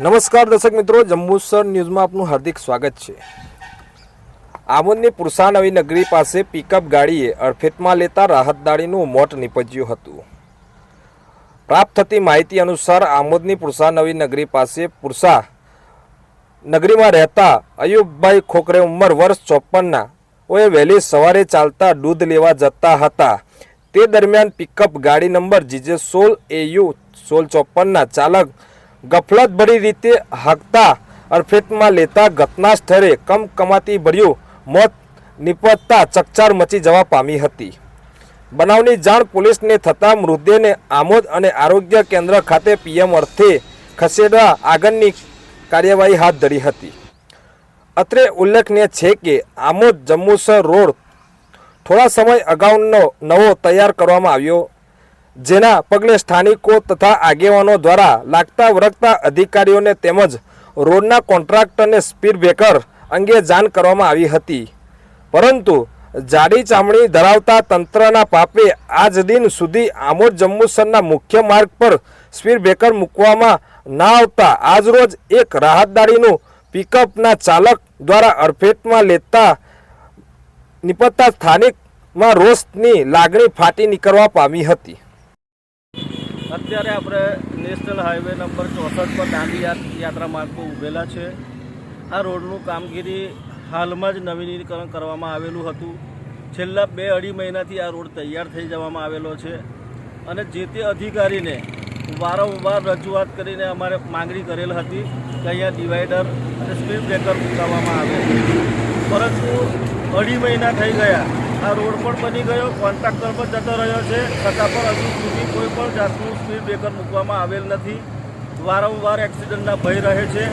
નમસ્કાર દર્શક મિત્રો, જંબુસર ન્યૂઝમાં આપનું હાર્દિક સ્વાગત છે. આમોદની પુરસા નગરી પાસે પિકઅપ ગાડીએ અડફેટમાં લેતા રાહતદારીનું મોત નીપજ્યું હતું. પ્રાપ્ત થતી માહિતી અનુસાર આમોદની પુરસા નવી નગરી પાસે પુરસા નગરીમાં રહેતા અયુબભાઈ ખોકરે ઉંમર વર્ષ ચોપનના ઓએ વહેલી સવારે ચાલતા દૂધ લેવા જતા હતા. તે દરમિયાન પિકઅપ ગાડી નંબર જીજે સોળ એયુ સોળ ચોપનના ચાલક ગફલતભરી રીતે હાંકતા અડફેટમાં લેતા ઘટના સ્થળે કમકમાતી ભર્યું મોત નિપજતા ચકચાર મચી જવા પામી હતી. બનાવની જાણ પોલીસને થતાં મૃતદેહને આમોદ અને આરોગ્ય કેન્દ્ર ખાતે પીએમ અર્થે ખસેડવા આગળની કાર્યવાહી હાથ ધરી હતી. અત્રે ઉલ્લેખનીય છે કે આમોદ જંબુસર રોડ થોડા સમય અગાઉનો નવો તૈયાર કરવામાં આવ્યો જેના પગલે સ્થાનિકો તથા આગેવાનો દ્વારા લાગતા વળગતા અધિકારીઓને તેમજ રોડના કોન્ટ્રાક્ટરને સ્પીડ બ્રેકર અંગે જાણ કરવામાં આવી હતી. પરંતુ જાડી ચામડી ધરાવતા તંત્રના પાપે આજ દિન સુધી આમોદ જંબુસરના મુખ્ય માર્ગ પર સ્પીડ બ્રેકર મૂકવામાં ના આવતા આજરોજ એક રાહતદારીનું પિકઅપના ચાલક દ્વારા અડફેટમાં લેતા નિપજતા સ્થાનિકમાં રોષની લાગણી ફાટી નીકળવા પામી હતી. અત્યારે આપણે નેશનલ હાઈવે નંબર ચોસઠ પર દાંડી યાત્રા માર્ગ પર ઊભેલા છે. આ રોડનું કામગીરી હાલમાં જ નવીનીકરણ કરવામાં આવેલું હતું. છેલ્લા બે અઢી મહિનાથી આ રોડ તૈયાર થઈ જવામાં આવેલો છે અને જે તે અધિકારીને વારંવાર રજૂઆત કરીને અમારે માંગણી કરેલ હતી કે અહીંયા ડિવાઈડર અને સ્પીડ બ્રેકર મૂકવામાં આવે. પરંતુ અઢી મહિના થઈ ગયા. આ રોડ પણ બની ગયો કોન્ટ્રાક્ટર પણ જતો રહ્યો છે. છતાં પણ હજુ સુધી કોઈ પણ જાતનું સ્પીડ બ્રેકર મૂકવામાં આવેલ નથી. વારંવાર એક્સિડન્ટના ભય રહે છે.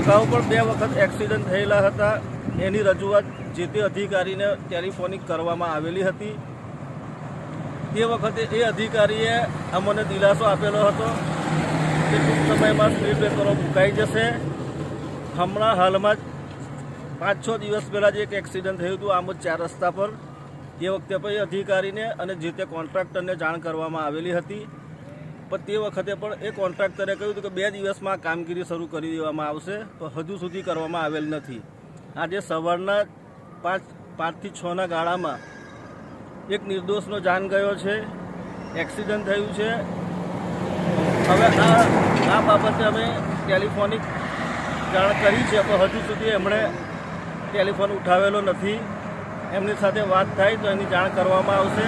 અગાઉ પણ બે વખત એક્સિડન્ટ થયેલા હતા. એની રજૂઆત જે તે અધિકારીને ટેલિફોનિક કરવામાં આવેલી હતી. તે વખતે એ અધિકારીએ અમને દિલાસો આપેલો હતો કે ટૂંક સમયમાં સ્પીડ બ્રેકરો મુકાઈ જશે. હમણાં હાલમાં જ પાંચ છ દિવસ પહેલાં જ એક એક્સિડન્ટ થયું હતું. આમ જ ચાર રસ્તા પર તે વખતે પણ અધિકારીને અને જે તે કોન્ટ્રાક્ટરને જાણ કરવામાં આવેલી હતી. પણ તે વખતે પણ એ કોન્ટ્રાક્ટરે કહ્યું હતું કે બે દિવસમાં કામગીરી શરૂ કરી દેવામાં આવશે, તો હજુ સુધી કરવામાં આવેલ નથી. આજે સવારના પાંચ, પાંચથી છના ગાળામાં એક નિર્દોષનો જાન ગયો છે, એક્સિડન્ટ થયું છે. હવે આ આ બાબતે અમે ટેલિફોનિક જાણ કરી છે, પણ હજુ સુધી એમણે ટેલિફોન ઉઠાવેલો નથી. એમની સાથે વાત થાય તો એની જાણ કરવામાં આવશે.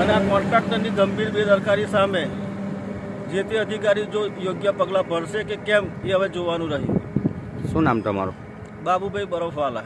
અને આ કોન્ટ્રાક્ટરની ગંભીર બેદરકારી સામે જે તે અધિકારી જો યોગ્ય પગલાં ભરશે કે કેમ એ હવે જોવાનું રહ્યું. શું નામ તમારું? બાબુભાઈ બરોફવાલા.